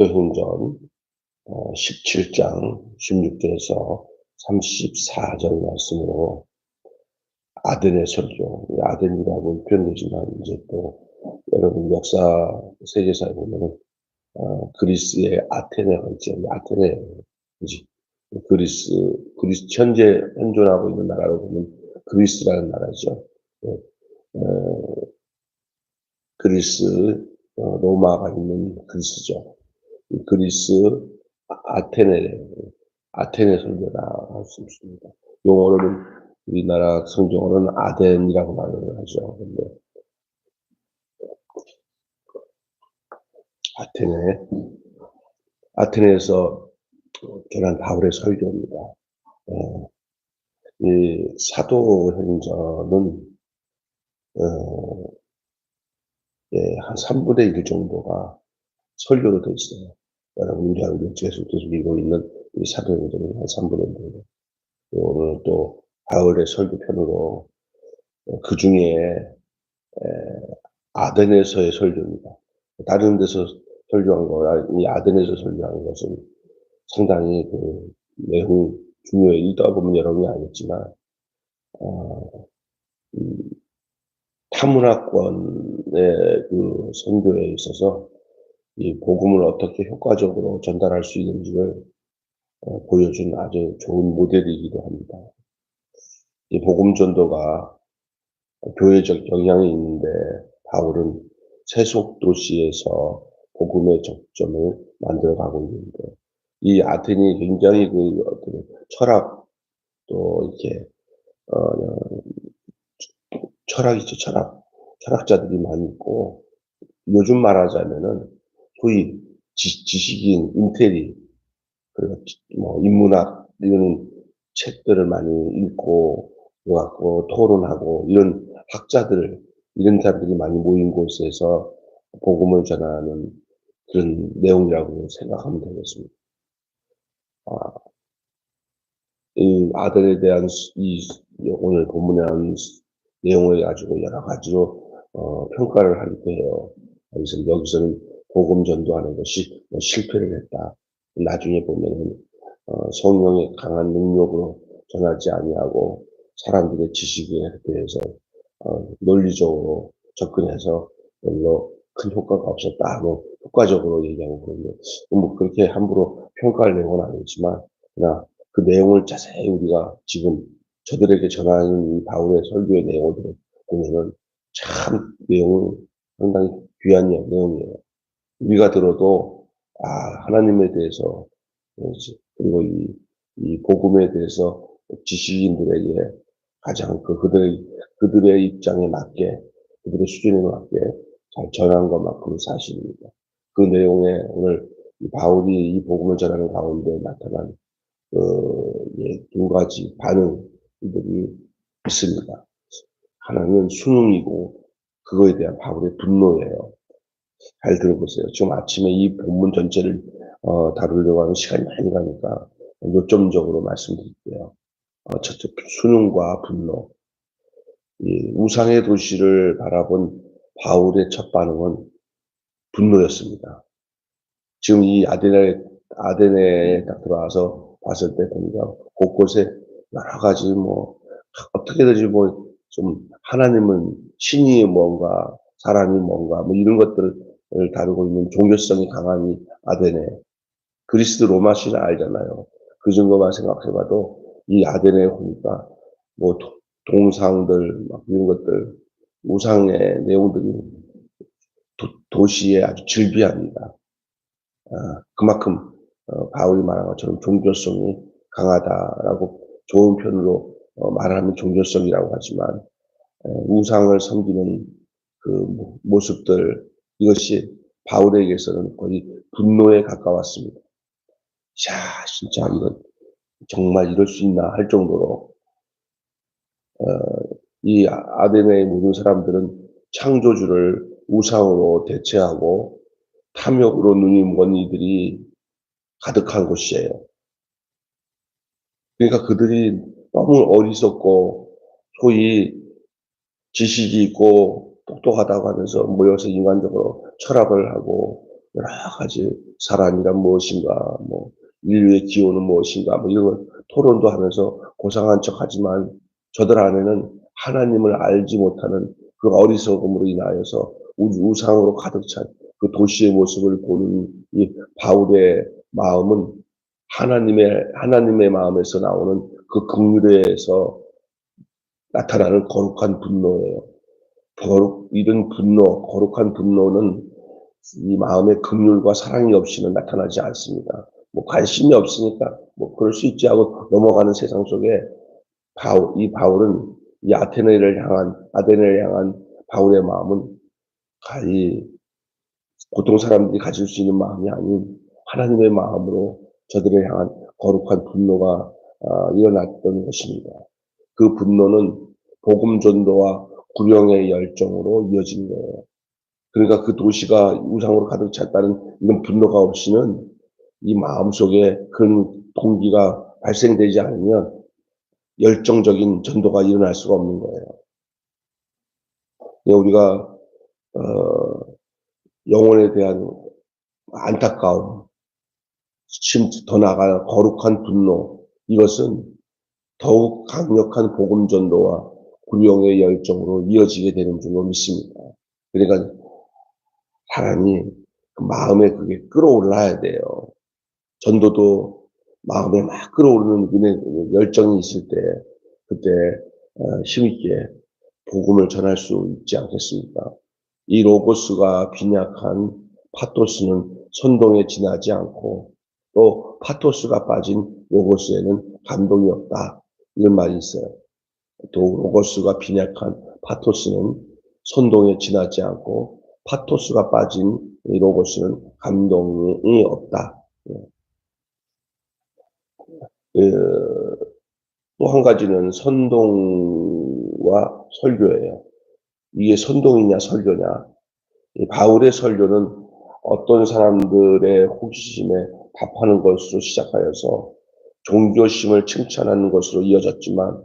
사도행전 17장 16절에서 34절 말씀으로 아덴의 설교, 아덴이라고 표현되지만 이제 또 여러분 역사 세계사에 보면 어, 그리스의 아테네가 있죠. 아테네 이제 그리스 그리스 현재 현존하고 있는 나라로 보면 그리스라는 나라죠. 네. 어, 그리스 어, 로마가 있는 그리스죠. 그리스 아테네 아테네 설교라 할 수 있습니다. 용어로는 우리나라 성경어는 아덴이라고 말을 하죠. 근데 아테네 아테네에서 결한 바울의 설교입니다. 어, 이 사도행전은 어, 예, 한 3분의 1 정도가 설교로 되어 있어요. 여러분이 알고 계속 계속 읽고 있는 이 사도행전은 한 3분의 1 정도. 오늘 또 바울의 설교편으로 어, 그 중에 아덴에서의 설교입니다. 다른 데서 설교한 거라 이 아덴에서 설교한 것은 상당히 그 내용 중요해 읽다 보면 여러분이 알겠지만 어, 음, 타문화권의 그 선교에 있어서 이 복음을 어떻게 효과적으로 전달할 수 있는지를 어, 보여준 아주 좋은 모델이기도 합니다. 이 복음 전도가 교회적 영향이 있는데 바울은 세속 도시에서 복음의 적점을 만들어 가고 있는데 이 아테니 굉장히 그 어떤 철학 또 이렇게 어, 철학이죠 철학 철학자들이 많이 있고 요즘 말하자면은 소위 지, 지식인 인테리 그리고 뭐 인문학 이런 책들을 많이 읽고 갖고 토론하고 이런 학자들 이런 사람들이 많이 모인 곳에서 복음을 전하는 그런 내용이라고 생각하면 되겠습니다. 아, 이 아들에 대한 이 오늘 본문에 한 내용을 가지고 여러 가지로 어, 평가를 해요. 여기서 여기서는 복음 전도하는 것이 뭐 실패를 했다. 나중에 보면은 어, 성령의 강한 능력으로 전하지 아니하고 사람들의 지식에 대해서 어, 논리적으로 접근해서 별로 큰 효과가 없었다. 뭐 효과적으로 얘기하고 그러면 뭐 그렇게 함부로 평가할 내용은 아니지만 그러나 그 내용을 자세히 우리가 지금 저들에게 전하는 이 바울의 설교의 내용들을 보면은 참 내용은 상당히 귀한 내용이에요. 우리가 들어도 아 하나님에 대해서 그리고 이, 이 복음에 대해서 지식인들에게 가장 그 그들의 그들의 입장에 맞게 그들의 수준에 맞게 잘 전한 것만큼 사실입니다. 그 내용에 오늘 바울이 이 복음을 전하는 가운데 나타난 그, 예, 두 가지 반응들이 있습니다. 하나는 수능이고 그거에 대한 바울의 분노예요. 잘 들어보세요. 지금 아침에 이 본문 전체를 어, 다루려고 하는 시간이 많이 가니까 요점적으로 말씀드릴게요. 어, 첫째, 수능과 분노. 이 우상의 도시를 바라본 바울의 첫 반응은 분노였습니다. 지금 이 아데네, 아데네에 딱 들어와서 봤을 때 보니까 곳곳에 여러 가지 뭐, 어떻게든지 뭐, 좀, 하나님은 신이 뭔가, 사람이 뭔가, 뭐 이런 것들을 다루고 있는 종교성이 강한 이 아데네. 그리스도 로마 신을 알잖아요. 그 정도만 생각해봐도 이 아데네에 보니까 뭐 동상들, 막 이런 것들, 우상의 내용들이 도, 시에 아주 즐비합니다. 아, 그만큼 어, 바울이 말한 것처럼 종교성이 강하다라고 좋은 편으로 어, 말하는 종교성이라고 하지만 에, 우상을 섬기는 그 모습들 이것이 바울에게서는 거의 분노에 가까웠습니다. 야, 진짜 이건 정말 이럴 수 있나 할 정도로 어, 이 아덴의 모든 사람들은 창조주를 우상으로 대체하고 탐욕으로 눈이 먼 이들이 가득한 곳이에요. 그러니까 그들이 너무 어리석고 소위 지식이 있고 똑똑하다고 하면서 모여서 인간적으로 철학을 하고 여러 가지 사람이란 무엇인가, 뭐 인류의 기호는 무엇인가, 뭐 이런 걸 토론도 하면서 고상한 척하지만 저들 안에는 하나님을 알지 못하는 그 어리석음으로 인하여서 우- 우상으로 가득 찬 그 도시의 모습을 보는 이 바울의 마음은 하나님의 하나님의 마음에서 나오는 그 긍휼에서 나타나는 거룩한 분노예요. 거룩 이런 분노, 거룩한 분노는 이 마음의 긍휼과 사랑이 없이는 나타나지 않습니다. 뭐 관심이 없으니까 뭐 그럴 수 있지 하고 넘어가는 세상 속에 바울, 이 바울은 이 아테네를 향한 아테네를 향한 바울의 마음은 가히 보통 사람들이 가질 수 있는 마음이 아닌 하나님의 마음으로 저들을 향한 거룩한 분노가 아, 일어났던 것입니다. 그 분노는 복음 전도와 구령의 열정으로 이어진 거예요. 그러니까 그 도시가 우상으로 가득 찼다는 이런 분노가 없이는 이 마음속에 그런 동기가 발생되지 않으면 열정적인 전도가 일어날 수가 없는 거예요. 예, 우리가 어, 영혼에 대한 안타까움, 심- 더 나아가 거룩한 분노 이것은 더욱 강력한 복음 전도와 구령의 열정으로 이어지게 되는 줄로 믿습니다. 그러니까 사람이 그 마음에 그게 끌어올라야 돼요. 전도도 마음에 막 끌어오르는 은혜, 열정이 있을 때 그때 어, 힘있게 복음을 전할 수 있지 않겠습니까? 이 로고스가 빈약한 파토스는 선동에 지나지 않고 또 파토스가 빠진 로고스에는 감동이 없다. 이런 말이 있어요. 또 로고스가 빈약한 파토스는 선동에 지나지 않고 파토스가 빠진 이 로고스는 감동이 없다. 또 한 가지는 선동과 설교예요. 이게 선동이냐 설교냐. 이 바울의 설교는 어떤 사람들의 호기심에 답하는 것으로 시작하여서 종교심을 칭찬하는 것으로 이어졌지만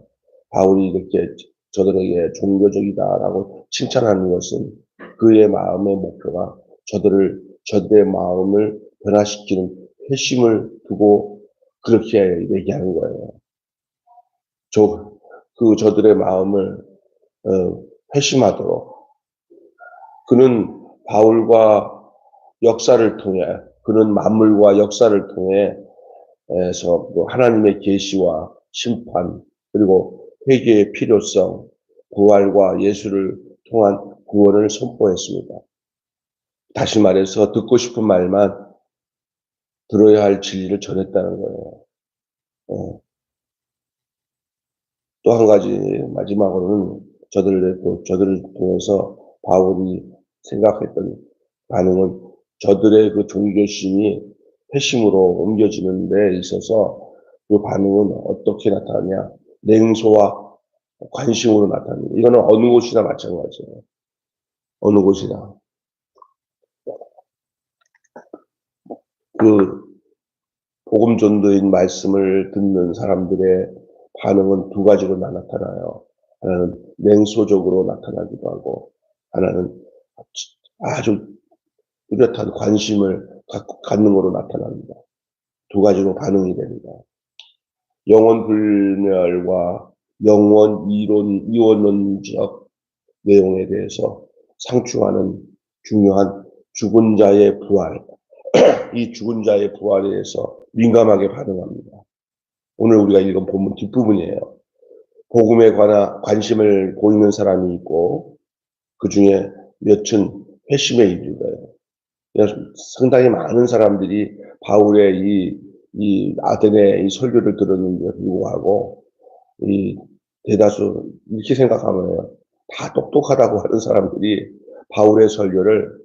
바울이 이렇게 저들에게 종교적이다라고 칭찬하는 것은 그의 마음의 목표가 저들을 저들의 마음을 변화시키는 회심을 두고 그렇게 얘기하는 거예요. 저, 그 저들의 마음을 어, 회심하도록 그는 바울과 역사를 통해 그는 만물과 역사를 통해 에서 또 하나님의 계시와 심판 그리고 회개의 필요성 부활과 예수를 통한 구원을 선포했습니다. 다시 말해서 듣고 싶은 말만 들어야 할 진리를 전했다는 거예요. 어. 또한 가지 마지막으로는 저들을 또 저들을 통해서 바울이 생각했던 반응은 저들의 그 종교심이 회심으로 옮겨지는 데 있어서 그 반응은 어떻게 나타나냐 냉소와 관심으로 나타납니다. 이거는 어느 곳이나 마찬가지예요. 어느 곳이나 그 복음 전도인 말씀을 듣는 사람들의 반응은 두 가지로 나- 나타나요. 하나는 냉소적으로 나타나기도 하고, 하나는 아주 뚜렷한 관심을 갖고 갖는 거로 나타납니다. 두 가지로 반응이 됩니다. 영원 불멸과 영원 이론, 이원론적 내용에 대해서 상충하는 중요한 죽은 자의 부활, 이 죽은 자의 부활에 대해서 민감하게 반응합니다. 오늘 우리가 읽은 본문 뒷부분이에요. 복음에 관한 관심을 보이는 사람이 있고 그 중에 몇은 회심에. 그래서 상당히 많은 사람들이 바울의 이, 이 아덴의 이 설교를 들었는데 불구하고 이 대다수 이렇게 생각하면 다 똑똑하다고 하는 사람들이 바울의 설교를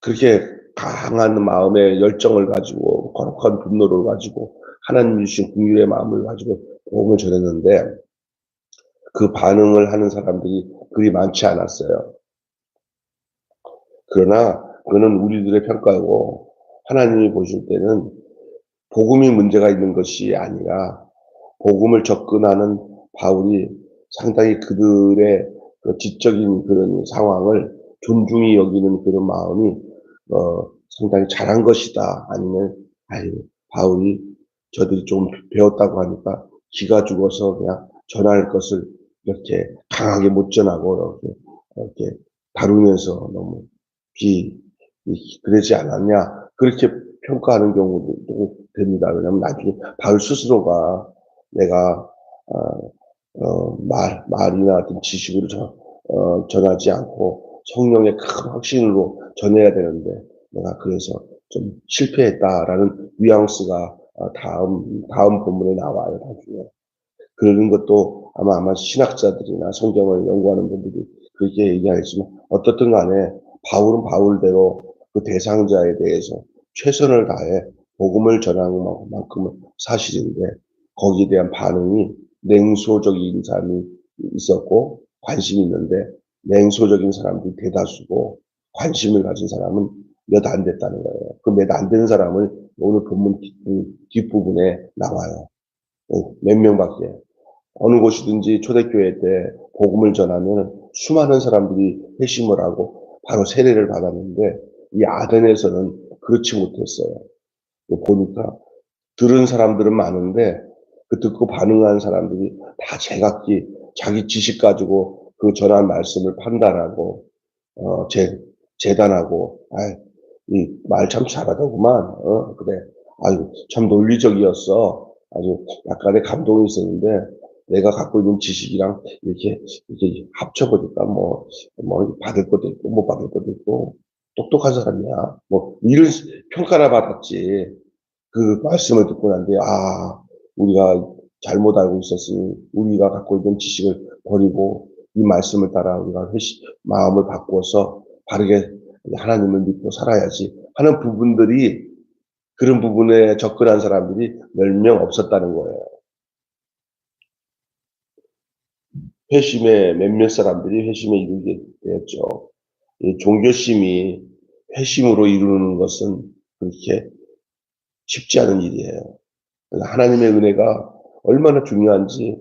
그렇게 강한 마음의 열정을 가지고 거룩한 분노를 가지고 하나님 주신 국률의 마음을 가지고 복음을 전했는데 그 반응을 하는 사람들이 그리 많지 않았어요. 그러나 그는 우리들의 평가고 하나님이 보실 때는 복음이 문제가 있는 것이 아니라 복음을 접근하는 바울이 상당히 그들의 그 지적인 그런 상황을 존중히 여기는 그런 마음이 어, 상당히 잘한 것이다. 아니면 아유 바울이 저들이 좀 배웠다고 하니까 기가 죽어서 그냥 전할 것을 이렇게 강하게 못 전하고 이렇게 이렇게 다루면서 너무 비 그러지 않았냐 그렇게 평가하는 경우도 됩니다. 왜냐하면 나중에 바울 스스로가 내가 어, 어, 말 말이나 어떤 지식으로 전, 어, 전하지 않고 성령의 큰 확신으로 전해야 되는데 내가 그래서 좀 실패했다라는 뉘앙스가 어, 다음 다음 본문에 나와요 나중에 그런 것도 아마 아마 신학자들이나 성경을 연구하는 분들이 그렇게 얘기하겠지만 어떻든 간에 바울은 바울대로 그 대상자에 대해서 최선을 다해 복음을 전하는 만큼은 사실인데 거기에 대한 반응이 냉소적인 사람이 있었고 관심이 있는데 냉소적인 사람들이 대다수고 관심을 가진 사람은 몇 안 됐다는 거예요. 그 몇안 되는 사람을 오늘 본문 뒷부분에 나와요. 어, 몇 명밖에. 어느 곳이든지 초대교회 때 복음을 전하면 수많은 사람들이 회심을 하고 바로 세례를 받았는데 이 아덴에서는 그렇지 못했어요. 보니까 들은 사람들은 많은데 그 듣고 반응한 사람들이 다 제각기 자기 지식 가지고 그 전한 말씀을 판단하고 어, 재, 재단하고 이말 참 잘하더구만. 어, 그래. 아유 참 논리적이었어. 아주 약간의 감동이 있었는데 내가 갖고 있는 지식이랑 이렇게 이렇게 합쳐보니까 뭐, 뭐 받을 것도 있고 못 받을 것도 있고 똑똑한 사람이야. 뭐 이런 평가를 받았지. 그 말씀을 듣고 난 뒤에 아 우리가 잘못 알고 있었으니 우리가 갖고 있는 지식을 버리고 이 말씀을 따라 우리가 회시, 마음을 바꾸어서 바르게 하나님을 믿고 살아야지 하는 부분들이 그런 부분에 접근한 사람들이 몇 명 없었다는 거예요. 회심에 몇몇 사람들이 회심에 이르게 되었죠. 종교심이 회심으로 이루는 것은 그렇게 쉽지 않은 일이에요. 하나님의 은혜가 얼마나 중요한지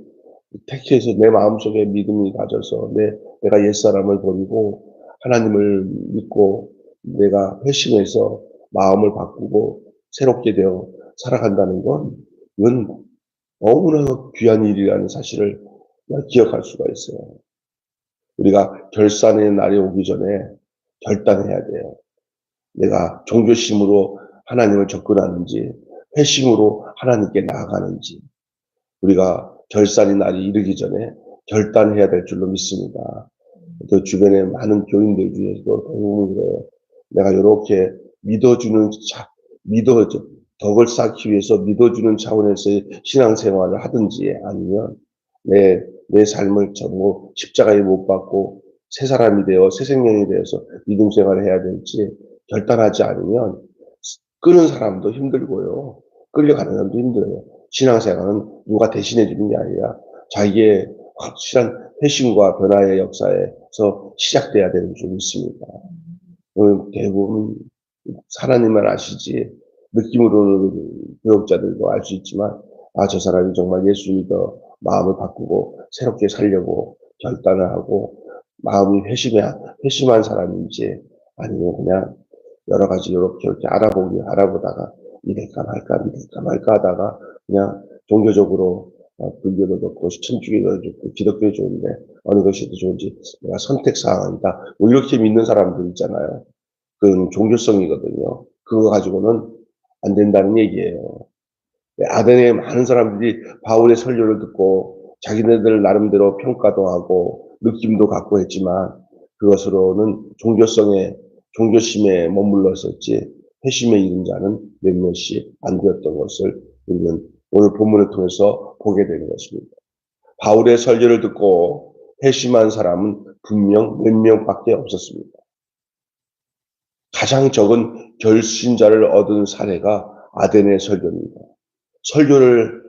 택해서 내 마음속에 믿음이 가져서 내, 내가 옛사람을 버리고 하나님을 믿고 내가 회심해서 마음을 바꾸고 새롭게 되어 살아간다는 건 이건 너무나 귀한 일이라는 사실을 기억할 수가 있어요. 우리가 결산의 날이 오기 전에 결단해야 돼요. 내가 종교심으로 하나님을 접근하는지 회심으로 하나님께 나아가는지 우리가 결산의 날이 이르기 전에 결단해야 될 줄로 믿습니다. 또 주변에 많은 교인들 중에서도 대부분 그래요. 내가 이렇게 믿어주는 차, 믿어 덕을 쌓기 위해서 믿어주는 차원에서의 신앙생활을 하든지 아니면 내, 내 삶을 전부 십자가에 못 박고 새 사람이 되어 새 생명이 되어서 믿음 생활을 해야 될지 결단하지 않으면 끄는 사람도 힘들고요. 끌려가는 사람도 힘들어요. 신앙생활은 누가 대신해 주는 게 아니라 자기의 확실한 회심과 변화의 역사에서 시작돼야 되는 줄 믿습니다. 대부분 하나님만 아시지 느낌으로는 교역자들도 알 수 있지만 아 저 사람이 정말 예수 믿어 마음을 바꾸고 새롭게 살려고 결단을 하고 마음이 회심해, 회심한 사람인지 아니면 그냥 여러 가지 이렇게 이렇게 알아보기, 알아보다가 이럴까 말까, 이럴까 말까 하다가 그냥 종교적으로 어, 불교도 좋고, 천주교도 좋고, 기독교도 좋은데 어느 것이 더 좋은지 내가 선택 사항이다. 뭐 이렇게 믿는 사람들 있잖아요. 그건 종교성이거든요. 그거 가지고는 안 된다는 얘기예요. 아덴에 많은 사람들이 바울의 설교를 듣고 자기네들 나름대로 평가도 하고 느낌도 갖고 했지만 그것으로는 종교성에 종교심에 머물렀었지 회심에 이른 자는 몇몇이 안 되었던 것을 우리는 오늘 본문을 통해서 보게 되는 것입니다. 바울의 설교를 듣고 회심한 사람은 분명 몇 명밖에 없었습니다. 가장 적은 결신자를 얻은 사례가 아덴의 설교입니다. 설교를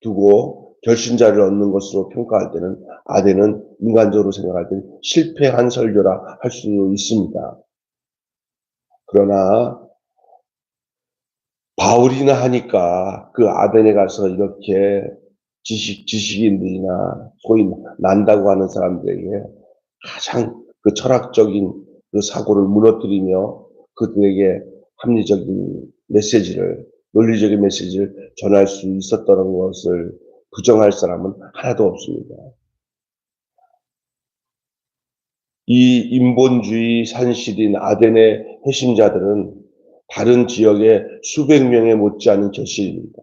두고 결신자를 얻는 것으로 평가할 때는 아덴은 인간적으로 생각할 때는 실패한 설교라 할 수 있습니다. 그러나 바울이나 하니까 그 아덴에 가서 이렇게 지식, 지식인들이나 소위 난다고 하는 사람들에게 가장 그 철학적인 그 사고를 무너뜨리며 그들에게 합리적인 메시지를, 논리적인 메시지를 전할 수 있었던 것을 부정할 사람은 하나도 없습니다. 이 인본주의 산실인 아덴의 핵심자들은 다른 지역의 수백 명에 못지않은 결실입니다.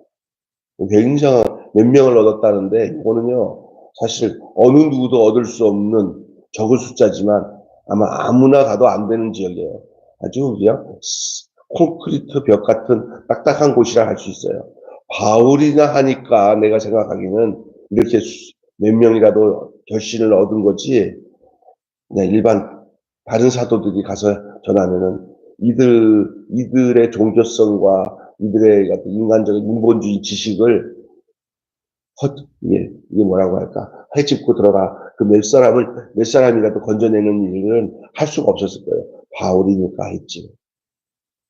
굉장한 몇 명을 얻었다는데 이거는요 사실 어느 누구도 얻을 수 없는 적은 숫자지만 아마 아무나 가도 안 되는 지역이에요. 아주 그냥 콘크리트 벽 같은 딱딱한 곳이라 할 수 있어요. 바울이나 하니까 내가 생각하기는 이렇게 몇 명이라도 결실을 얻은 거지 그냥 일반 다른 사도들이 가서 전하면은 이들 이들의 종교성과 이들의 인간적인 인본주의 지식을 헛 이게, 이게 뭐라고 할까 해집고 들어가 그 몇 사람을 몇 사람이라도 건져내는 일은 할 수가 없었을 거예요. 바울이니까 했지.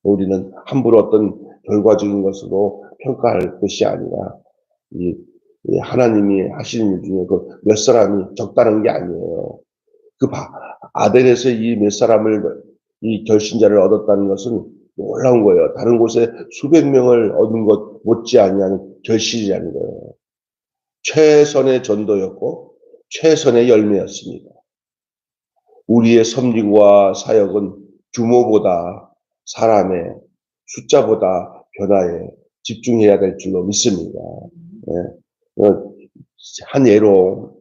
우리는 함부로 어떤 결과적인 것으로 평가할 것이 아니라 이, 이 하나님이 하시는 일 중에 그 몇 사람이 적다는 게 아니에요. 그 바, 아델에서 이 몇 사람을 이 결신자를 얻었다는 것은 놀라운 거예요. 다른 곳에 수백 명을 얻은 것 못지 아니하는 결실이라는 거예요. 최선의 전도였고 최선의 열매였습니다. 우리의 섬기와 사역은 규모보다 사람의 숫자보다 변화에 집중해야 될 줄로 믿습니다. 네. 한 예로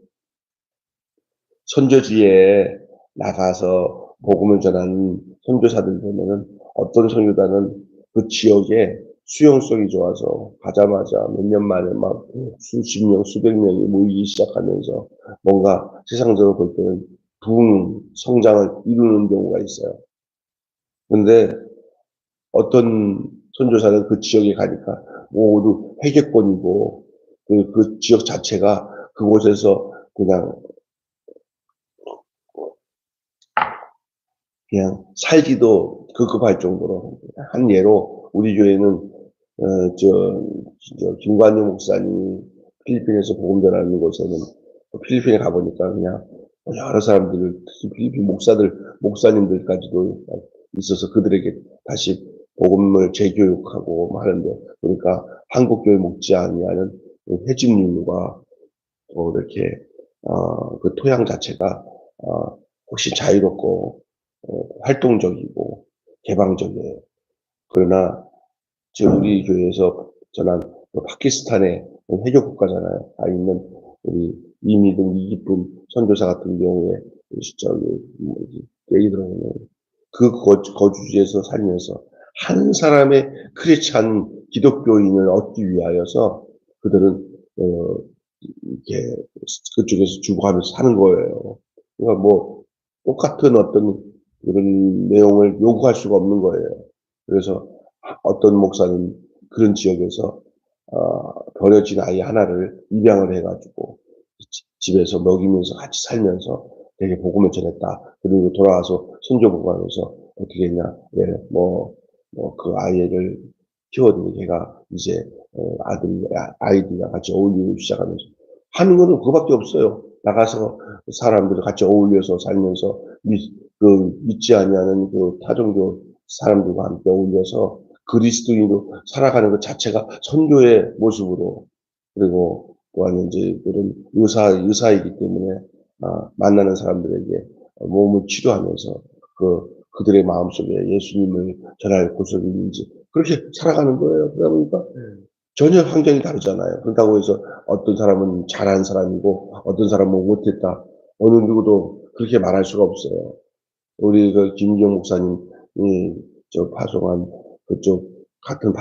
선교지에 나가서 복음을 전하는 선교사들 보면은 어떤 선교사는 그 지역에 수용성이 좋아서 가자마자 몇 년 만에 막 수십 명, 수백 명이 모이기 시작하면서 뭔가 세상적으로 볼 때는 부흥, 성장을 이루는 경우가 있어요. 근데 어떤 선조사는 그 지역에 가니까 모두 회계권이고 그, 그 지역 자체가 그곳에서 그냥 그냥 살기도 급급할 정도로 한 예로 우리 교회는 어, 저, 저 김관유 목사님 필리핀에서 복음 전하는 곳에는 필리핀에 가보니까 그냥 여러 사람들, 특히 필리핀 목사들, 목사님들까지도 있어서 그들에게 다시 복음을 재교육하고 하는데 그러니까 한국 교회 목지 아니하는 회집률과 또 이렇게 어, 그 토양 자체가 어, 혹시 자유롭고 어, 활동적이고 개방적이에요. 그러나 지금 우리 교회에서 전한 그 파키스탄의 회교 국가잖아요. 가 있는 우리 이미든 이기쁨 선교사 같은 경우에 뭐지 얘기 들어보면 그 거주지에서 살면서 한 사람의 크리스찬 기독교인을 얻기 위하여서 그들은 어 이렇게 그쪽에서 주고하면서 사는 거예요. 그러니까 뭐 똑같은 어떤 이런 내용을 요구할 수가 없는 거예요. 그래서 어떤 목사는 그런 지역에서 어, 버려진 아이 하나를 입양을 해가지고 집에서 먹이면서 같이 살면서 되게 복음을 전했다. 그리고 돌아와서 선교 보고하면서 어떻게 했냐, 예, 뭐, 뭐 그 아이를 키워두고 걔가 이제 어, 아들이 아이들과 같이 어울리기 시작하면서 하는 거는 그거밖에 없어요. 나가서 사람들 같이 어울려서 살면서 미, 그 믿지 아니하는 그 타종교 사람들과 함께 어울려서 그리스도인으로 살아가는 것 자체가 선교의 모습으로 그리고 또한 이제 그런 의사 의사이기 때문에 아, 만나는 사람들에게 몸을 치료하면서 그 그들의 마음속에 예수님을 전할 곳을 있는지 그렇게 살아가는 거예요. 그러다 보니까 전혀 환경이 다르잖아요. 그렇다고 해서 어떤 사람은 잘한 사람이고 어떤 사람은 못했다. 어느 누구도 그렇게 말할 수가 없어요. 우리 그 김경 목사님이 저 파송한 그쪽 같은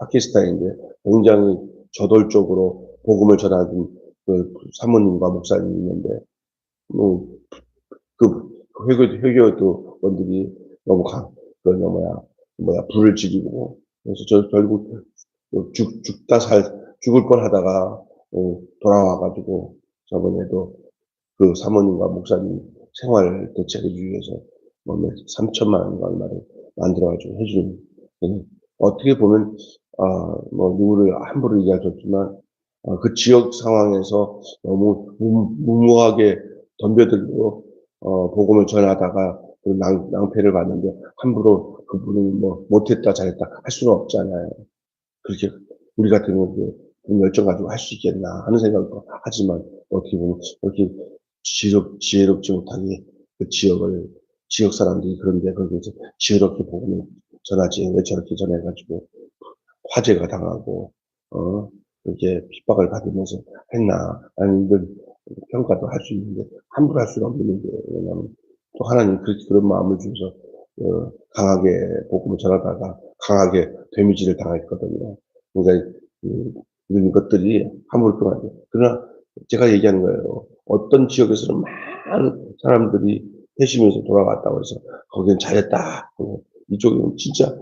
파키스탄인데 굉장히 저돌적으로 복음을 전하던 그 사모님과 목사님이 있는데 뭐그 회교 회교도 원들이 너무 강, 그 뭐야 뭐야 불을 지르고 그래서 저 결국 죽 죽다 살 죽을 뻔 하다가 어, 돌아와가지고 저번에도 그 사모님과 목사님 생활 대책을 위해서 뭐 3천만 원 얼마를 만들어가지고 해주는 어떻게 보면 아, 뭐 누구를 함부로 얘기할 수 없지만 아, 그 지역 상황에서 너무 무모하게 덤벼들고 어, 복음을 전하다가 그 낭, 낭패를 봤는데 함부로 그분이 뭐 못했다 잘했다 할 수는 없잖아요. 그렇게 우리 같으면 그 열정 가지고 할 수 있겠나 하는 생각도 하지만 어떻게 보면 이렇게 지혜롭, 지혜롭지 못하게 그 지역을 지역 사람들이 그런데 거기서 지혜롭게 보면 전하지 왜 저렇게 전해가지고 화재가 당하고 어 이렇게 핍박을 받으면서 했나 하는 평가도 할 수 있는데 함부로 할 수는 없는 게 왜냐하면 또 하나님 그렇게 그런 마음을 주셔서 어, 강하게 복음을 전하다가 강하게 데미지를 당했거든요. 그러니까 음, 이런 것들이 함부로 평하죠. 그러나 제가 얘기하는 거예요. 어떤 지역에서는 많은 사람들이 회심해서 돌아갔다고 해서 거기는 잘했다. 이쪽은 진짜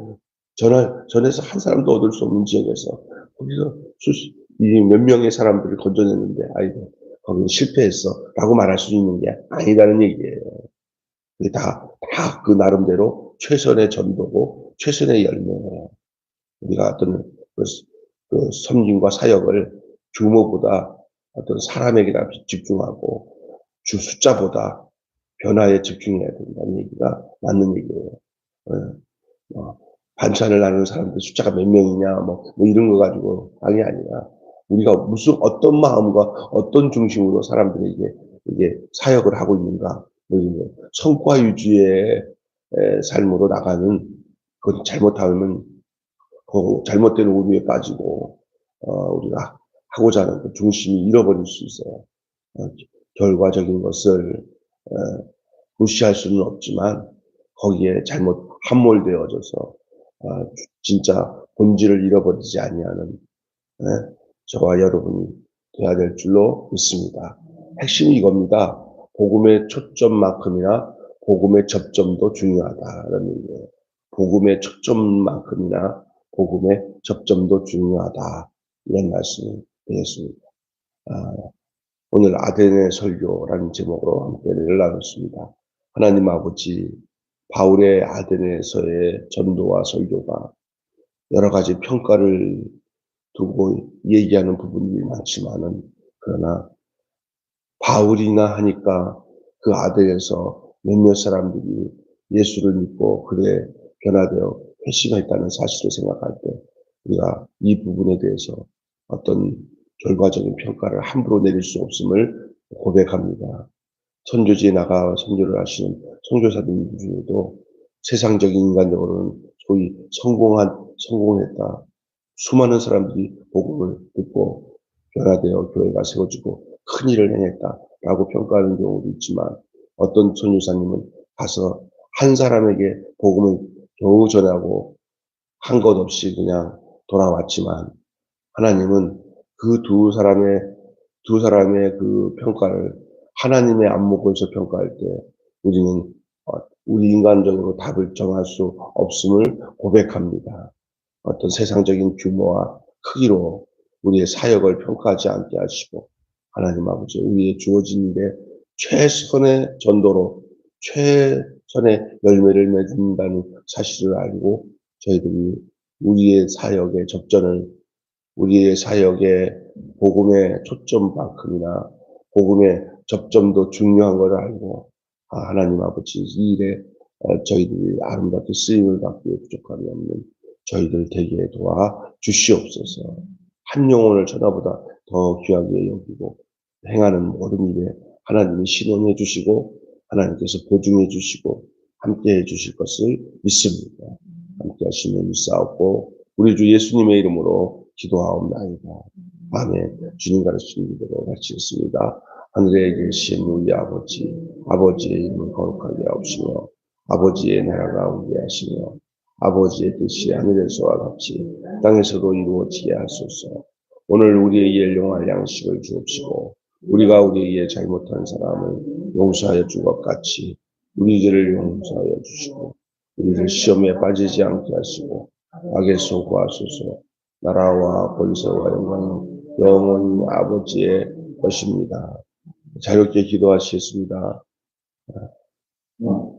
전화, 전에서 한 사람도 얻을 수 없는 지역에서 거기서 수십, 몇 명의 사람들을 건져냈는데, 아이고, 거기는 실패했어. 라고 말할 수 있는 게 아니라는 얘기예요. 다, 다 그 나름대로 최선의 전도고, 최선의 열매예요. 우리가 어떤 그, 그 섬김과 사역을 규모보다 어떤 사람에게나 집중하고, 주 숫자보다 변화에 집중해야 된다는 얘기가 맞는 얘기예요. 어, 어, 반찬을 나누는 사람들 숫자가 몇 명이냐, 뭐, 뭐 이런 거 가지고 당이 아니라 우리가 무슨 어떤 마음과 어떤 중심으로 사람들에게 이게 사역을 하고 있는가, 성과 위주의 삶으로 나가는 그건 잘못하면 그 잘못된 오류에 빠지고 어, 우리가 하고자 하는 그 중심이 잃어버릴 수 있어요. 어, 결과적인 것을 어, 무시할 수는 없지만 거기에 잘못 함몰되어져서 아, 진짜 본질을 잃어버리지 아니하는 예, 저와 여러분이 돼야 될 줄로 믿습니다. 핵심이 이겁니다. 복음의 초점만큼이나 복음의 접점도 중요하다는 얘기예요. 복음의 초점만큼이나 복음의 접점도 중요하다. 이런 말씀이 되겠습니다. 아, 오늘 아덴의 설교라는 제목으로 함께 나눴습니다. 하나님 아버지, 바울의 아덴에서의 전도와 설교가 여러 가지 평가를 두고 얘기하는 부분이 많지만은 그러나 바울이나 하니까 그 아덴에서 몇몇 사람들이 예수를 믿고 그래 변화되어 회심했다는 사실을 생각할 때 우리가 이 부분에 대해서 어떤 결과적인 평가를 함부로 내릴 수 없음을 고백합니다. 선교지에 나가 선교를 하시는 선교사들 중에도 세상적인 인간적으로는 소위 성공한, 성공했다. 수많은 사람들이 복음을 듣고 변화되어 교회가 세워지고 큰 일을 해냈다. 라고 평가하는 경우도 있지만 어떤 선교사님은 가서 한 사람에게 복음을 겨우 전하고 한 것 없이 그냥 돌아왔지만 하나님은 그 두 사람의 두 사람의 그 평가를 하나님의 안목에서 평가할 때 우리는 어, 우리 인간적으로 답을 정할 수 없음을 고백합니다. 어떤 세상적인 규모와 크기로 우리의 사역을 평가하지 않게 하시고 하나님 아버지 우리의 주어진 일에 최선의 전도로 최선의 열매를 맺는다는 사실을 알고 저희들이 우리의 사역의 접전을 우리의 사역의 복음의 초점만큼이나 복음의 접점도 중요한 걸 알고 아, 하나님 아버지 이 일에 어, 저희들이 아름답게 쓰임을 받기 위해 부족함이 없는 저희들 되게 도와 주시옵소서. 한 영혼을 전화보다 더 귀하게 여기고 행하는 모든 일에 하나님이 신원해 주시고 하나님께서 보증해 주시고 함께 해 주실 것을 믿습니다. 함께 하시면 싸웠고 우리 주 예수님의 이름으로 기도하옵나이다. 아멘. 주님 가르치는 대로 마치겠습니다. 하늘에 계신 우리 아버지, 아버지의 이름을 거룩하게 하옵시며, 아버지의 나라가 오게 하시며, 아버지의 뜻이 하늘에서와 같이 땅에서도 이루어지게 하소서. 오늘 우리에게 일용할 양식을 주옵시고, 우리가 우리에게 잘못한 사람을 용서하여 준것 같이 우리 죄를 용서하여 주시고, 우리를 시험에 빠지지 않게 하시고, 악에서 구하소서. 나라와 권세와 영광은 영원히 아버지의 것입니다. 자유롭게 기도하시겠습니다. 음.